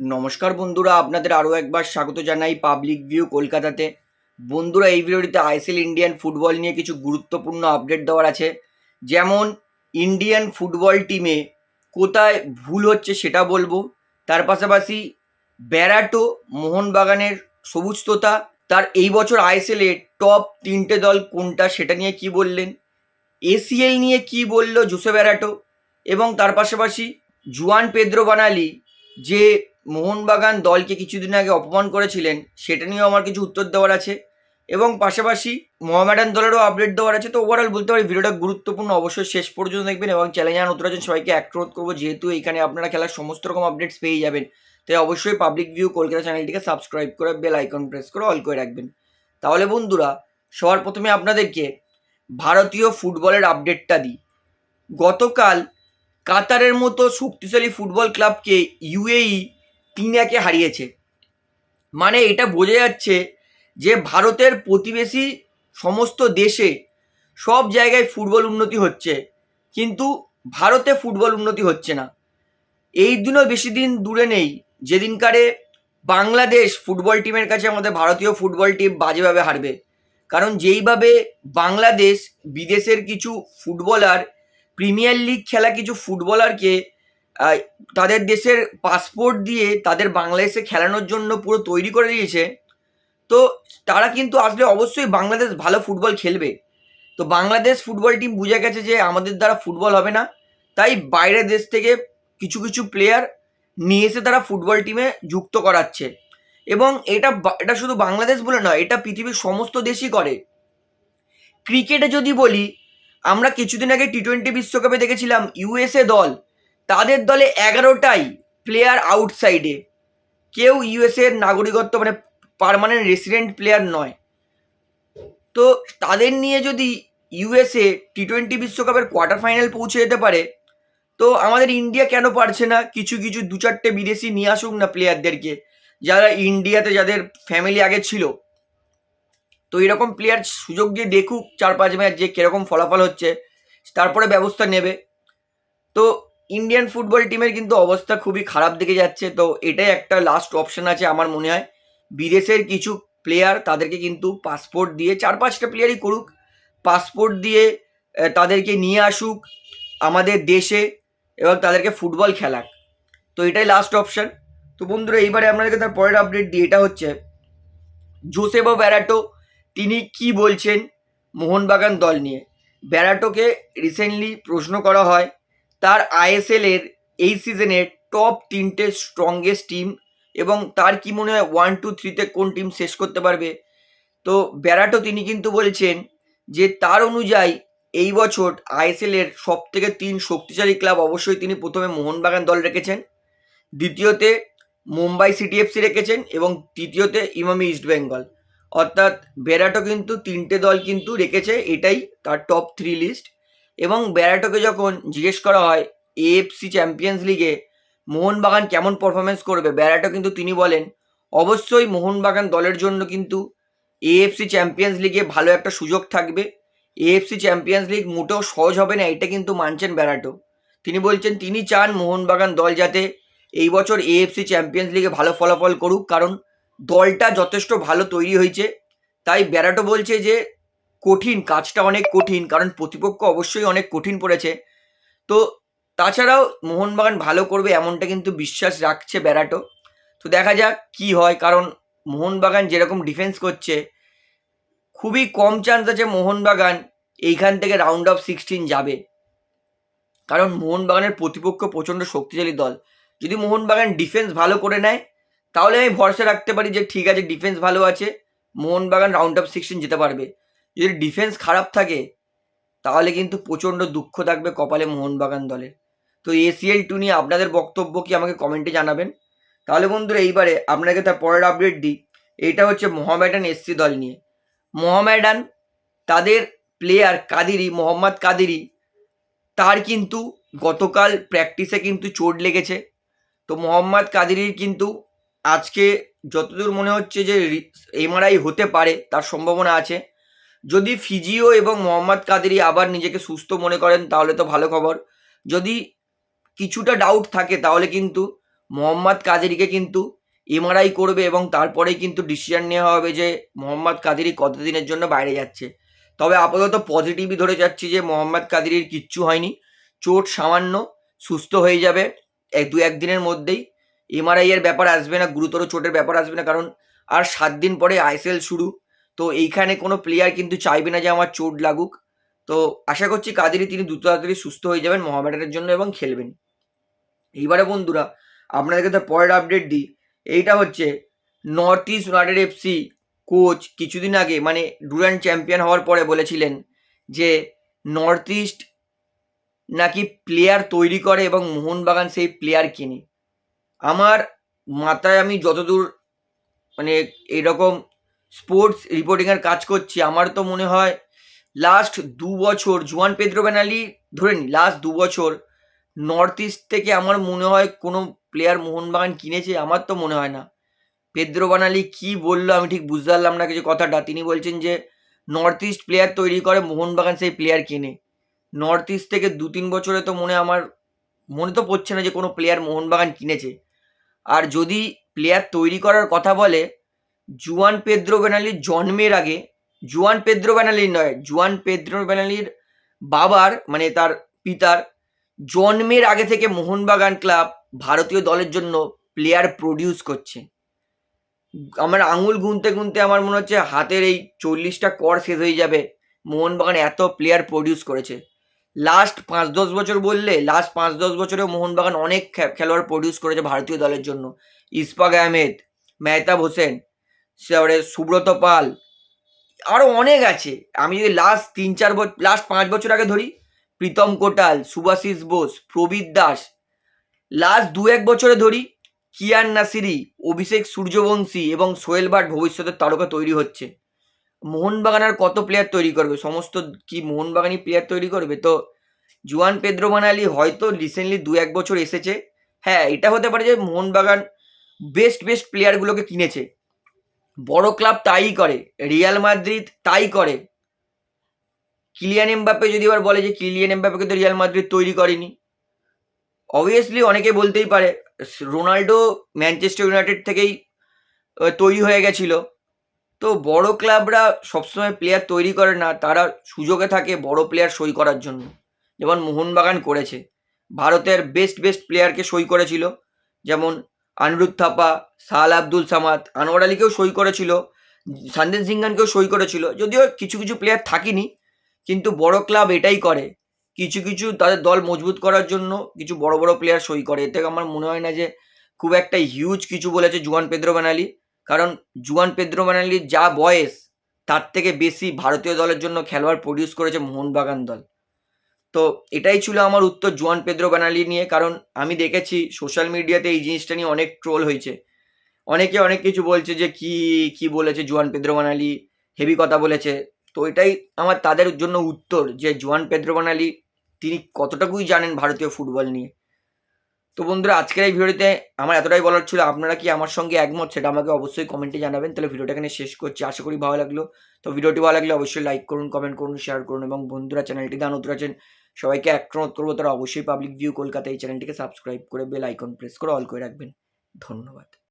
নমস্কার বন্ধুরা, আপনাদের আরও একবার স্বাগত জানাই পাবলিক ভিউ কলকাতাতে। বন্ধুরা, এই ভিডিওটিতে আইসিএল ইন্ডিয়ান ফুটবল নিয়ে কিছু গুরুত্বপূর্ণ আপডেট দেওয়ার আছে। যেমন ইন্ডিয়ান ফুটবল টিমে কোথায় ভুল হচ্ছে সেটা বলব। তার পাশাপাশি ব্যারাটো মোহনবাগানের সবুজ তোতা তার এই বছর আইএসএল টপ তিনটে দল কোনটা সেটা নিয়ে কি বললেন? এসিএল নিয়ে কি বলল জোসে ব্যারাটো এবং তার পাশাপাশি জুয়ান পেদ্রো বানালি যে মোহনবাগান দলকে কিছুদিন আগে অপমান করেছিলেন, সেটা নিয়েও আমার কিছু উত্তর দেওয়ার আছে। এবং পাশাপাশি মোহামেডান দলেরও আপডেট দেওয়ার আছে। তো ওভারঅল বলতে পারি, ভিডিওটা গুরুত্বপূর্ণ, অবশ্যই শেষ পর্যন্ত দেখবেন এবং চ্যালেঞ্জ জানা নতুন আছেন সবাইকে অনুরোধ করব, যেহেতু এইখানে আপনারা খেলার সমস্ত রকম আপডেটস পেয়ে যাবেন। তাই অবশ্যই পাবলিক ভিউ কলকাতা চ্যানেলটিকে সাবস্ক্রাইব করে বেল আইকন প্রেস করে অল করে রাখবেন। তাহলে বন্ধুরা, সবার প্রথমে আপনাদেরকে ভারতীয় ফুটবলের আপডেটটা দিই। গতকাল কাতারের মতো শক্তিশালী ফুটবল ক্লাবকে ইউএই তিন একে হারিয়েছে। মানে এটা বোঝা যাচ্ছে যে ভারতের প্রতিবেশী সমস্ত দেশে সব জায়গায় ফুটবল উন্নতি হচ্ছে, কিন্তু ভারতে ফুটবল উন্নতি হচ্ছে না। এই দিনও বেশি দিন দূরে নেই, যেদিনকারে বাংলাদেশ ফুটবল টিমের কাছে আমাদের ভারতীয় ফুটবল টিম বাজেভাবে হারবে। কারণ যেইভাবে বাংলাদেশ বিদেশের কিছু ফুটবলার, প্রিমিয়ার লিগ খেলা কিছু ফুটবলারকে তাদের দেশের পাসপোর্ট দিয়ে তাদের বাংলাদেশে খেলানোর জন্য পুরো তৈরি করে দিয়েছে। তো তারা কিন্তু আসলে অবশ্যই বাংলাদেশ ভালো ফুটবল খেলবে। তো বাংলাদেশ ফুটবল টিম বুঝে গেছে যে আমাদের দ্বারা ফুটবল হবে না। তাই বাইরের দেশ থেকে কিছু কিছু প্লেয়ার নিয়ে এসে তারা ফুটবল টিমে যুক্ত করাচ্ছে। এবং এটা এটা শুধু বাংলাদেশ বলে নয়, এটা পৃথিবীর সমস্ত দেশই করে। ক্রিকেটে যদি বলি, আমরা কিছুদিন আগে টি টোয়েন্টি বিশ্বকাপে দেখেছিলাম ইউএসএ দল তাদের দলে এগারোটাই প্লেয়ার আউটসাইডে কেউ ইউএসএ এর নাগরিকত্ব মানে পার্মানেন্ট রেসিডেন্ট প্লেয়ার নয়। তো তাদের নিয়ে যদি ইউএসএ টি টোয়েন্টি বিশ্বকাপের কোয়ার্টার ফাইনাল পৌঁছে যেতে পারে, তো আমাদের ইন্ডিয়া কেন পারছে না? কিছু কিছু দু চারটে বিদেশি নিয়ে আসুক না প্লেয়ারদেরকে যারা ইন্ডিয়াতে যাদের ফ্যামিলি আগে ছিল। তো এরকম প্লেয়ার সুযোগ দিয়ে দেখুক চার পাঁচ ম্যাচ যে কীরকম ফলাফল হচ্ছে, তারপরে ব্যবস্থা নেবে। তো ইন্ডিয়ান ফুটবল টিমের কিন্তু অবস্থা খুবই খারাপ দিকে যাচ্ছে, তো এটাই একটা লাস্ট অপশন আছে আমার মনে হয়। বিদেশের কিছু প্লেয়ার তাদেরকে কিন্তু পাসপোর্ট দিয়ে, চার পাঁচটা প্লেয়ারই করুক পাসপোর্ট দিয়ে তাদেরকে নিয়ে আসুক, আমাদের দেশে, এবং তাদেরকে ফুটবল খেলাক। তো এটাই লাস্ট অপশন তো বন্ধুরা, এইবারে আপনাদেরকে তার পরের আপডেট দিই এটা হচ্ছে জোসেবো ব্যারাটো তিনি কি বলছেন মোহনবাগান দল নিয়ে? ব্যারাটোকে রিসেন্টলি প্রশ্ন করা হয় তার আইএসএল এর এই সিজনের টপ তিনটে স্ট্রংগেস্ট টিম এবং তার কি মনে হয় ওয়ান টু থ্রিতে কোন টিম শেষ করতে পারবে? তো ব্যারাটো তিনি কিন্তু বলছেন যে তার অনুযায়ী এই বছর আইএসএল এর সব থেকে তিন শক্তিশালী ক্লাব অবশ্যই তিনি প্রথমে মোহনবাগান দল রেখেছেন, দ্বিতীয়তে মুম্বাই সিটি এফসি রেখেছেন এবং তৃতীয়তে ইমামি ইস্ট বেঙ্গল। অর্থাৎ বেরাটো কিন্তু তিনটে দল কিন্তু রেখেছে, এটাই তার টপ থ্রি লিস্ট এবং ব্যারাটোকে যখন জিজ্ঞেস করা হয় এএফসি চ্যাম্পিয়ন্স লিগে মোহনবাগান কেমন পারফরমেন্স করবে? ব্যারাটো কিন্তু তিনি বলেন, অবশ্যই মোহনবাগান দলের জন্য কিন্তু এএফসি চ্যাম্পিয়ন্স লিগে ভালো একটা সুযোগ থাকবে। এএফসি চ্যাম্পিয়ন্স লিগ মোটেও সহজ হবে না, এটা কিন্তু মানছেন ব্যারাটো। তিনি বলছেন, তিনি চান মোহনবাগান দল যাতে এই বছর এএফসি চ্যাম্পিয়ন্স লিগে ভালো ফলাফল করুক, কারণ দলটা যথেষ্ট ভালো তৈরি হয়েছে। তাই ব্যারাটো বলছে যে কঠিন, কাজটা অনেক কঠিন, কারণ প্রতিপক্ষ অবশ্যই অনেক কঠিন পড়েছে। তো তাছাড়াও মোহনবাগান ভালো করবে এমনটা কিন্তু বিশ্বাস রাখছে ব্যারাটো। তো দেখা যাক কি হয়, কারণ মোহনবাগান যেরকম ডিফেন্স করছে, খুবই কম চান্স আছে মোহনবাগান এইখান থেকে রাউন্ড অফ সিক্সটিন যাবে। কারণ মোহনবাগানের প্রতিপক্ষ প্রচণ্ড শক্তিশালী দল। যদি মোহনবাগান ডিফেন্স ভালো করে নেয়, তাহলে আমি ভরসা রাখতে পারি যে ঠিক আছে ডিফেন্স ভালো আছে, মোহনবাগান রাউন্ড অফ সিক্সটিন যেতে পারবে। যদি ডিফেন্স খারাপ থাকে, তাহলে কিন্তু প্রচণ্ড দুঃখ থাকবে কপালে মোহনবাগান দলের। তো এসিএল টু নিয়ে আপনাদের বক্তব্য কি আমাকে কমেন্টে জানাবেন? তাহলে বন্ধুরা, এইবারে আপনাকে তার পরের আপডেট দিই। এইটা হচ্ছে মোহামেডান এসসি দল নিয়ে। মোহামেডান তাদের প্লেয়ার কাদিরি মোহাম্মদ কাদিরি তার কিন্তু গতকাল প্র্যাকটিসে কিন্তু চোট লেগেছে। তো মোহাম্মদ কাদিরির কিন্তু আজকে যতদূর মনে হচ্ছে যে এমআরআই হতে পারে, তার সম্ভাবনা আছে। যদি ফিজিও এবং মোহাম্মদ কাদেরি আবার নিজেকে সুস্থ মনে করেন, তাহলে তো ভালো খবর। যদি কিছুটা ডাউট থাকে, তাহলে কিন্তু মোহাম্মদ কাদেরিকে কিন্তু এমআরআই করবে এবং তারপরেই কিন্তু ডিসিশন নেওয়া হবে যে মোহাম্মদ কাদেরি কতদিনের জন্য বাইরে যাচ্ছে। তবে আপাতত পজিটিভই ধরে যাচ্ছি যে মোহাম্মদ কাদেরির কিচ্ছু হয়নি। চোট সামান্য, সুস্থ হয়ে যাবে। এক, দু একদিনের মধ্যেই এমআরআই এর ব্যাপার আসবে না, গুরুতর চোটের ব্যাপার আসবে না, কারণ আর সাত দিন পরে আইএসএল শুরু। তো এইখানে কোনো প্লেয়ার কিন্তু চাইবে না যে আমার চোট লাগুক। তো আশা করছি কাদেরই তিনি দ্রুত তাড়াতাড়ি সুস্থ হয়ে যাবেন মোহামেডানের জন্য এবং খেলবেন। এইবারে বন্ধুরা, আপনাদেরকে তো পরের আপডেট দিই। এইটা হচ্ছে North East United FC coach কিছুদিন আগে মানে ডুরান্ড চ্যাম্পিয়ন হওয়ার পরে বলেছিলেন যে নর্থ ইস্ট নাকি প্লেয়ার তৈরি করে এবং মোহনবাগান সেই প্লেয়ার কিনে। আমার মাথায় আমি যতদূর মানে এরকম স্পোর্টস রিপোর্টিংয়ের কাজ করছি। আমার তো মনে হয় লাস্ট দু বছর, জুয়ান পেদ্রো বেনালি ধরে নি লাস্ট দু বছর নর্থ ইস্ট থেকে আমার মনে হয় কোনো প্লেয়ার মোহনবাগান কিনেছে, আমার তো মনে হয় না। পেদ্রো বানালি কি বলল আমি ঠিক বুঝতে পারলাম না কিছু কথাটা। তিনি বলছেন যে নর্থ ইস্ট প্লেয়ার তৈরি করে, মোহনবাগান সেই প্লেয়ার কিনে। নর্থ ইস্ট থেকে দু তিন বছরে তো মনে আমার, মনে তো পড়ছে না যে কোনো প্লেয়ার মোহনবাগান কিনেছে। আর যদি প্লেয়ার তৈরি করার কথা বলে জুয়ান পেদ্রো বেনালির জন্মের আগে, জুয়ান পেদ্রো বেনালির নয়, জুয়ান পেদ্রো বেনালির বাবার মানে তার পিতার জন্মের আগে থেকে মোহনবাগান ক্লাব ভারতীয় দলের জন্য প্লেয়ার প্রডিউস করছে। আমার আঙুল গুনতে গুনতে আমার মনে হচ্ছে হাতের এই চল্লিশটা কর শেষ হয়ে যাবে। মোহনবাগান এত প্লেয়ার প্রডিউস করেছে। লাস্ট পাঁচ দশ বছর বললে লাস্ট পাঁচ দশ বছরে মোহনবাগান অনেক খেলোয়াড় প্রডিউস করেছে ভারতীয় দলের জন্য। ইস্পাক আহমেদ, মেহতাব হোসেন তারপরে সুব্রত পাল। আরও অনেক আছে। আমি যদি লাস্ট তিন চার বছর লাস্ট পাঁচ বছর আগে ধরি, প্রীতম কোটাল সুভাশিস বোস, প্রবীর দাস। লাস্ট দু এক বছরে ধরি, কিয়ান নাসিরি, অভিষেক সূর্যবংশী এবং সোহেল ভাট ভবিষ্যতের তারকা তৈরি হচ্ছে। মোহনবাগান আর কত প্লেয়ার তৈরি করবে? সমস্ত কি মোহনবাগানই প্লেয়ার তৈরি করবে? তো জুয়ান পেদ্রো বানালি হয়তো রিসেন্টলি দু এক বছর এসেছে। হ্যাঁ এটা হতে পারে যে মোহনবাগান বেস্ট বেস্ট প্লেয়ারগুলোকে কিনেছে। বড় ক্লাব তাই করে, রিয়াল মাদ্রিদ তাই করে। কিলিয়ান এমবাপ্পে যদি এবার বলে যে কিলিয়ান এমবাপ্পেকে তো রিয়াল মাদ্রিদ তৈরি করেনি অবভিয়াসলি অনেকে বলতেই পারে, রোনাল্ডো ম্যানচেস্টার ইউনাইটেড থেকেই তৈরি হয়ে গেছিল। তো বড় ক্লাবরা সবসময় প্লেয়ার তৈরি করে না, তারা সুযোগে থাকে বড় প্লেয়ার সই করার জন্য। যেমন মোহনবাগান করেছে, ভারতের বেস্ট বেস্ট প্লেয়ারকে সই করেছিল, যেমন আনিরুদ্ধ থাপা সাহাল আব্দুল সামাদ, আনোয়ার আলীকেও সই করেছিল সন্দেশ সিংহানকেও সই করেছিল। যদিও কিছু কিছু প্লেয়ার থাকেনি, কিন্তু বড় ক্লাব এটাই করে। কিছু কিছু তাদের দল মজবুত করার জন্য কিছু বড় বড় প্লেয়ার সই করে। এতে আমার মনে হয় না যে খুব একটা হিউজ কিছু বলেছে জুয়ান পেদ্রো বানালি। কারণ জুয়ান পেদ্রো বানালির যা বয়স, তার থেকে বেশি ভারতীয় দলের জন্য খেলোয়াড় প্রডিউস করেছে মোহনবাগান দল। তো এটাই ছিল আমার উত্তর জুয়ান পেদ্রো বানালি নিয়ে, কারণ আমি দেখেছি সোশ্যাল মিডিয়াতে এই জিনিসটা নিয়ে অনেক ট্রোল হয়েছে। অনেকে অনেক কিছু বলছে যে কি কি বলেছে জুয়ান পেদ্রো বানালি হেভি কথা বলেছে। তো এটাই আমার তাদের জন্য উত্তর যে জুয়ান পেদ্রো বানালি তিনি কতটুকুই জানেন ভারতীয় ফুটবল নিয়ে। তো বন্ধুরা, আজকের এই ভিডিওতে আমার এতটাই বলার ছিল। আপনারা কি আমার সঙ্গে একমত সেটা আমাকে অবশ্যই কমেন্টে জানাবেন। তাহলে ভিডিওটা এখানে শেষ করছি। আশা করি ভালো লাগল। তো ভিডিওটি ভালো লাগলে অবশ্যই লাইক করুন কমেন্ট করুন শেয়ার করুন। এবং বন্ধুরা চ্যানেলটি দান আছেন সবাইকে একটা অনুরোধ করব, তারা অবশ্যই পাবলিক ভিউ কলকাতা এই চ্যানেলটিকে সাবস্ক্রাইব করে বেল আইকন প্রেস করে অল করে রাখবেন। ধন্যবাদ।